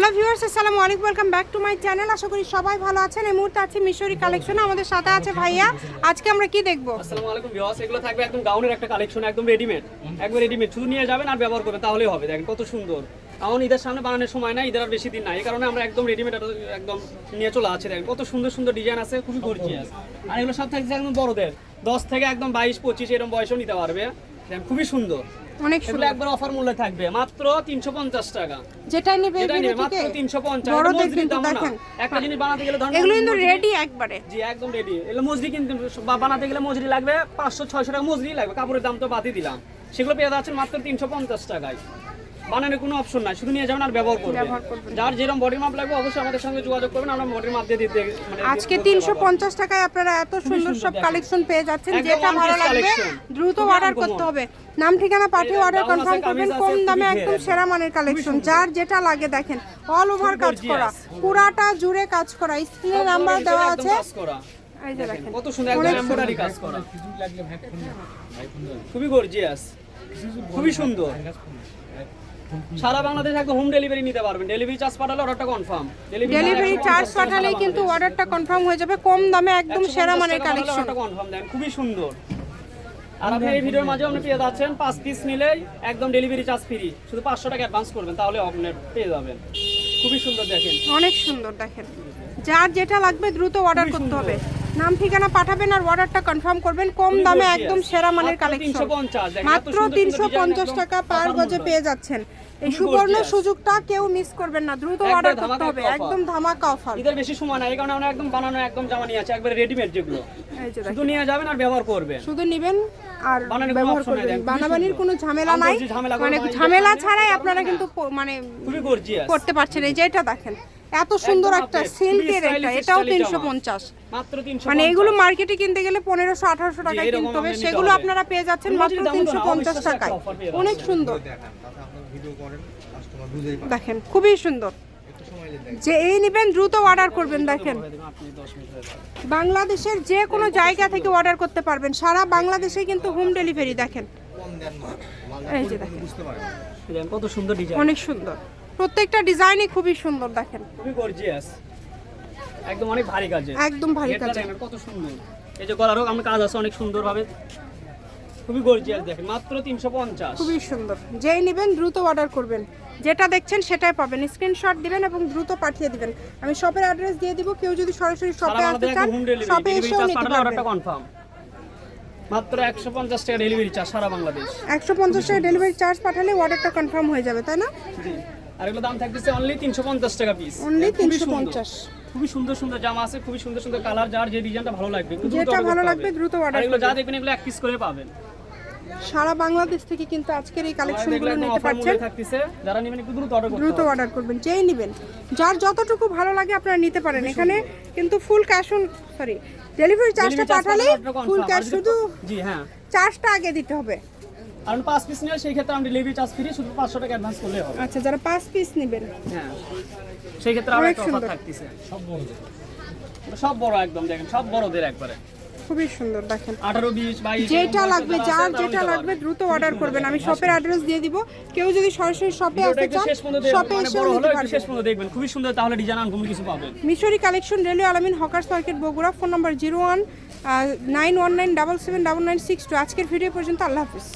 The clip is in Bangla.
হ্যালো ভিউয়ার্স আসসালামু আলাইকুম welcome back to my channel আশা করি সবাই ভালো আছেন। এই মুহূর্তে আছে মিশরি কালেকশন আমাদের সাথে আছে ভাইয়া। আজকে আমরা কি দেখব? আসসালামু আলাইকুম ভিউয়ার্স এগুলো থাকবে একদম গাউনের একটা কালেকশন একদম রেডিমেড একবার রেডিমেড শুধু নিয়ে যাবেন আর ব্যবহার করবেন, তাহলেই হবে। দেখেন কত সুন্দর। কারণ ঈদের সামনে বানানোর সময় না, ঈদের আর বেশি দিন নাই। এই কারণে আমরা একদম রেডিমেড একদম নিয়ে চলে আছে দেখেন কত সুন্দর সুন্দর ডিজাইন আছে, খুবই গর্জিয়াস আর এগুলো সব থাকছে একদম বড়দের। দশ থেকে একদম বাইশ, পঁচিশ এরকম বয়সও নিতে পারবে। দেখেন খুবই সুন্দর। অনেক সুন্দর। একবার অফার মূল্যে থাকবে। মাত্র তিনশো পঞ্চাশ টাকা। যেটা নেবে মাত্র তিনশো পঞ্চাশ। বড়দের কিন্তু দেখেন। একটা জিনিস বানাতে গেলে ধরুন এগুলো কিন্তু রেডি একবারে। জি একদম রেডি এগুলো মজুরি কিন্তু বানাতে গেলে মজুরি লাগবে। পাঁচশো ছয়শো টাকা মজুরি লাগবে। কাপড়ের দাম তো বাদই দিলাম। সেগুলো পেয়ে যাচ্ছেন মাত্র তিনশো পঞ্চাশ টাকায়। বানানোর কোনো অপশন নাই। শুধু নিয়ে যাবেন আর ব্যবহার করবেন। যার যেরকম বডির মাপ লাগবে অবশ্যই আমাদের সঙ্গে যোগাযোগ করবেন। আমরা বডির মাপ দিয়ে দিতে মানে আজকে দিতে তিনশো পারব। পঞ্চাশ টাকায় আপনারা এত সুন্দর সব কালেকশন পেয়ে যাচ্ছেন যেটা ভালো লাগবে দ্রুত অর্ডার করতে হবে। নাম ঠিকানা পাঠিয়ে অর্ডার কনফার্ম করবেন কম দামে একদম সেরা মানের কালেকশন যার যেটা লাগে দেখেন অল ওভার কাজ করা পুরাটা জুড়ে কাজ করা স্ক্রিনে নাম্বার দেওয়া আছে। কত সুন্দর একদম এমব্রয়ডারি কাজ করা। খুবই গর্জিয়াস খুবই সুন্দর সারা বাংলাদেশ একদম হোম ডেলিভারি নিতে পারবেন। ডেলিভারি চার্জ পাঠালে অর্ডারটা কনফার্ম ডেলিভারি চার্জ পাঠালেই কিন্তু অর্ডারটা কনফার্ম হয়ে যাবে কম দামে একদম সেরা মানের কালেকশন কনফার্ম দেন। খুবই সুন্দর। আর আপনি এই ভিডিওর মাঝে আপনি পেয়ে যাচ্ছেন পাঁচ পিস নিলেই একদম ডেলিভারি চার্জ ফ্রি শুধু পাঁচশো টাকা অ্যাডভান্স করবেন তাহলে আপনি পেয়ে যাবেন। খুবই সুন্দর দেখেন। অনেক সুন্দর দেখেন। যার যেটা লাগবে দ্রুত অর্ডার করতে হবে। নাম ঠিকানা পাঠাবেন আর অর্ডারটা কনফার্ম করবেন। কম দামে একদম সেরা মানের কালেকশন 350 দেখেন, এত মাত্র তিনশো পঞ্চাশ টাকা পার গজে পেয়ে যাচ্ছেন। এই সুবর্ণ সুযোগটা কেউ মিস করবেন না। দ্রুত অর্ডার করতে হবে। একদম ধামাকা অফার ঈদের বেশি সময় নাই এই কারণে আমরা একদম বানানো একদম জামা নিয়ে আছে। একবারে রেডিমেড যেগুলো। এই যে দেখেন। শুধু নিয়ে যাবেন আর ব্যবহার করবেন। শুধু নেবেন আর কোনো ব্যবহার করবেন। বানাবানির কোনো ঝামেলা নাই। ঝামেলা মানে ঝামেলা ছাড়াই আপনারা কিন্তু মানে করতে পারছেন। এই যে এটা দেখেন। এত সুন্দর একটা সিল্কের একটা এটাও তিনশো পঞ্চাশ। মানে এগুলো মার্কেটে কিনতে গেলে পনেরোশো আঠারোশো টাকায় কিনতে হবে। সেগুলো আপনারা পেয়ে যাচ্ছেন মাত্র তিনশো পঞ্চাশ টাকায়। অনেক সুন্দর। দেখান খুবই সুন্দর। যে এই নেবেন দ্রুত অর্ডার করবেন দেখেন। আপনি 10 মিনিট যাবে। বাংলাদেশের যে কোনো জায়গা থেকে অর্ডার করতে পারবেন। সারা বাংলাদেশে কিন্তু হোম ডেলিভারি দেখেন। এই যে দেখেন। দেখেন কত সুন্দর ডিজাইন অনেক সুন্দর। প্রত্যেকটা ডিজাইনই খুবই সুন্দর দেখেন। খুবই গর্জিয়াস একদম অনেক ভারী কাজে একদম ভারী কাজে কত সুন্দর। এই যে গলারও আমি কাজ আছে অনেক সুন্দর ভাবে খুবই গর্জিয়াস দেখেন মাত্র 350 খুবই সুন্দর। যেই নেবেন দ্রুত অর্ডার করবেন। যেটা দেখছেন সেটাই পাবেন। স্ক্রিনশট দিবেন এবং দ্রুত পাঠিয়ে দিবেন। আমি শপের অ্যাড্রেস দিয়ে দিব কেউ যদি সরাসরি শপে আসতে চান শপে এসেও চার্জ নিতে পারবেন। অর্ডারটা কনফার্ম মাত্র 150 টাকা ডেলিভারি চার্জ সারা বাংলাদেশ। একশো পঞ্চাশ টাকা ডেলিভারি চার্জ পাঠালে অর্ডারটা কনফার্ম হয়ে যাবে তাই না? জি। আর এগুলো দাম থাকতেছে অনলি 350 টাকা পিস অনলি তিনশো পঞ্চাশ। খুবই সুন্দর সুন্দর জামা আছে খুবই সুন্দর সুন্দর কালার যার যে ডিজাইনটা ভালো লাগবে যেটা ভালো লাগবে দ্রুত আর এগুলো যা দেখবেন এগুলো এক পিস করে পাবেন। সারা বাংলাদেশ থেকে কিন্তু আজকের এই কালেকশনগুলো নিতে পারছেন। যারা নেবেন একটু দ্রুত অর্ডার দ্রুত অর্ডার করবেন যেই নেবেন। যার যতটুকু ভালো লাগে আপনারা নিতে পারেন। এখানে কিন্তু full cash on sorry delivery চার্জটা পাঠালে ফুল ক্যাশ শুধু জি হ্যাঁ। চার্জটা আগে দিতে হবে। আর পাঁচ পিস নিলে সেই ক্ষেত্রে আমি ডেলিভারি চার্জ ফ্রি শুধু পাঁচশো টাকা অ্যাডভান্স করলে হবে। আচ্ছা যারা পাঁচ পিস নেবেন। হ্যাঁ সেই ক্ষেত্রে অনেক একটা অফার থাকতেছে। সব বড়দের সব বড় একদম দেখেন সব বড়দের একবারে। খুবই সুন্দর দেখেন। আঠারো বিশ বাইশ যেটা লাগবে যার যেটা লাগবে দ্রুত অর্ডার করবেন। আমি শপের অ্যাড্রেস দিয়ে দিব। কেউ যদি সরাসরি শপে আসতে চান শপে মানে বড় একটু শেষ পর্যন্ত দেখবেন। খুবই সুন্দর তাহলে ডিজাইন আনকমন কিছু পাবেন। Mishri collection railway Alamin hawkers market Bogura phone number zero one nine one nine double seven double nine six two আজকের ভিডিও পর্যন্ত আল্লাহ হাফিজ।